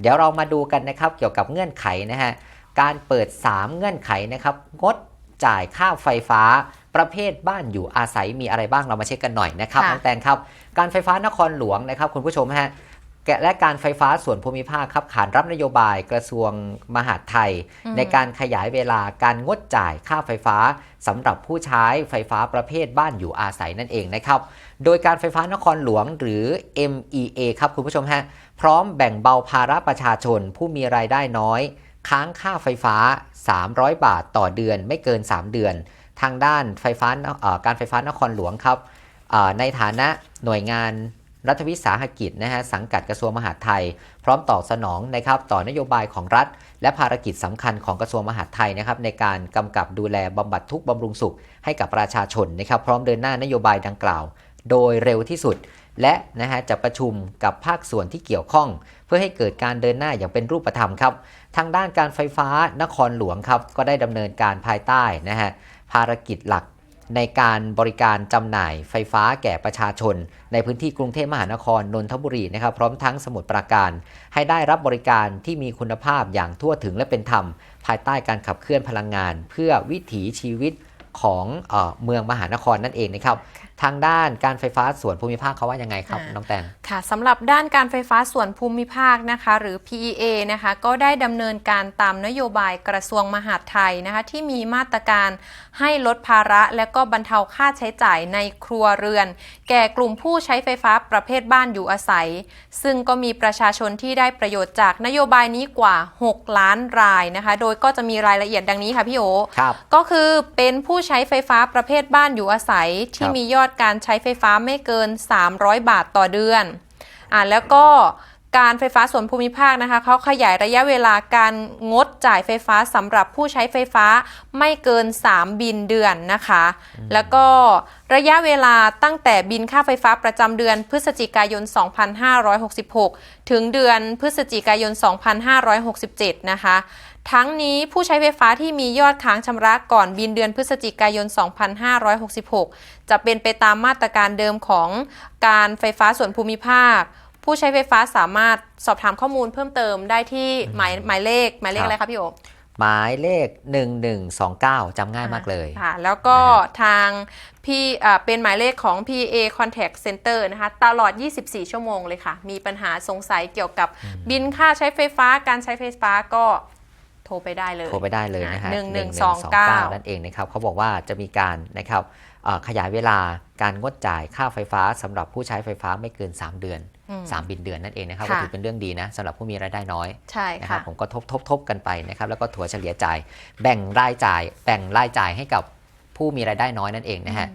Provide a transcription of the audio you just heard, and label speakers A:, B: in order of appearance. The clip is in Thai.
A: เดี๋ยวเรามาดูกันนะครับเกี่ยวกับเงื่อนไขนะฮะการเปิด 3 เงื่อนไขนะครับงดจ่ายค่าไฟฟ้าประเภทบ้านอยู่อาศัยมีอะไรบ้างเรามาเช็คกันหน่อยนะครับ
B: ค่ะ
A: น้องแตนครับ การไฟฟ้านครหลวงนะครับคุณผู้ชมฮะ แกะและการไฟฟ้าส่วนภูมิภาคครับขานรับนโยบายกระทรวงมหาดไทย
B: อืม
A: ในการขยายเวลาการงดจ่ายค่าไฟฟ้าสำหรับผู้ใช้ไฟฟ้าประเภทบ้านอยู่อาศัยนั่นเองนะครับ โดยการไฟฟ้านครหลวงหรือ MEA ครับคุณผู้ชมฮะพร้อมแบ่งเบาภาระประชาชนผู้มีรายได้น้อย ค้างค่าไฟฟ้า 300 บาทต่อเดือนไม่เกิน 3 เดือน ทางด้านไฟฟ้าเอ่อการไฟฟ้านครหลวงครับเอ่อในฐานะหน่วยงาน รัฐวิสาหกิจนะฮะสังกัดกระทรวงมหาดไทย พร้อมตอบสนองนะครับต่อนโยบายของรัฐ และภารกิจสำคัญของกระทรวงมหาดไทยนะครับในการกำกับดูแลบำบัดทุกข์บำรุงสุข ให้กับประชาชนนะครับพร้อมเดินหน้านโยบายดังกล่าว โดยเร็วที่สุด และนะฮะจะประชุมกับภาคส่วนที่เกี่ยวข้อง เพื่อให้เกิดการเดินหน้าอย่างเป็นรูปธรรมครับทางด้านการไฟฟ้านครหลวงครับก็ได้ดำเนินการภายใต้นะฮะภารกิจหลัก ในการบริการจำหน่ายไฟฟ้าแก่ประชาชน ในพื้นที่กรุงเทพมหานครนนทบุรีนะครับพร้อมทั้งสมุดปราการ ให้ได้รับบริการที่มีคุณภาพอย่างทั่วถึงและเป็นธรรม ภายใต้การขับเคลื่อนพลังงาน เพื่อวิถีชีวิต ของเออเมืองมหานครนั่นเองนะครับ ทางด้านการไฟฟ้าส่วนภูมิภาคเขาว่ายังไงครับ
B: อ่า
A: น้องแตน
B: ค่ะสำหรับด้านการไฟฟ้าส่วนภูมิภาคนะคะ หรือ PEA นะคะก็ได้ดำเนินการตามนโยบายกระทรวงมหาดไทยนะคะที่มีมาตรการให้ลดภาระและก็บรรเทาค่าใช้จ่ายในครัวเรือน แก่กลุ่มผู้ใช้ไฟฟ้าประเภทบ้านอยู่อาศัย ซึ่งก็มีประชาชนที่ได้ประโยชน์จากนโยบายนี้กว่า 6 ล้านรายนะคะ โดยก็จะมีรายละเอียดดังนี้ค่ะพี่โอ
A: ครับ
B: ก็คือเป็นผู้ใช้ไฟฟ้าประเภทบ้านอยู่อาศัย ที่มียอดการใช้ไฟฟ้าไม่เกิน 300 บาทต่อเดือนอ่าแล้วก็ การไฟฟ้าส่วนภูมิภาคนะคะเขาขยายระยะเวลาการงดจ่ายไฟฟ้าสำหรับผู้ใช้ไฟฟ้าไม่เกิน 3 บินเดือนนะคะ แล้วก็ระยะเวลาตั้งแต่บินค่าไฟฟ้าประจำเดือนพฤศจิกายน 2566 ถึงเดือนพฤศจิกายน 2567 นะคะทั้งนี้ผู้ใช้ไฟฟ้าที่มียอดค้างชำระก่อนบินเดือนพฤศจิกายน 2566 จะเป็นไปตามมาตรการเดิมของการไฟฟ้าส่วนภูมิภาค ผู้ใช้ไฟฟ้าสามารถสอบถามข้อมูลเพิ่มเติมได้ที่หมายหมายเลขหมายเลข
A: ครับ
B: อะไรคะพี่โอ
A: หมายเลข 1129 จำง่ายมากเลย
B: ค่ะแล้วก็ทางพี่อ่าเป็นหมายเลขของ PA Contact Center นะคะตลอด 24 ชั่วโมงเลยค่ะ มีปัญหาสงสัยเกี่ยวกับบินค่าใช้ไฟฟ้าการใช้ไฟฟ้าก็ โทรไปได้เลย
A: โทรไปได้เลยนะฮะ
B: หนึ่งหนึ่ง
A: 1129
B: สองเก้า
A: นั่นเองนะครับเขาบอกว่าจะมีการนะครับเอ่อขยายเวลาการงดจ่ายค่าไฟฟ้าสำหรับผู้ใช้ไฟฟ้าไม่เกิน 3 เดือน
B: อืม
A: 3บินเดือนนั่นเองนะครับ
B: ค่ะ
A: ก็ถือเป็นเรื่องดีนะสำหรับผู้มีรายได้น้อย
B: ใช่
A: นะครั
B: ค่ะ
A: บผมก็ทบทบทบกันไปนะครับแล้วก็ถัวเฉลี่ยจ่าย แบ่งรายจ่าย แบ่งรายจ่ายให้กับผู้มีรายได้น้อยนั่นเองนะฮะ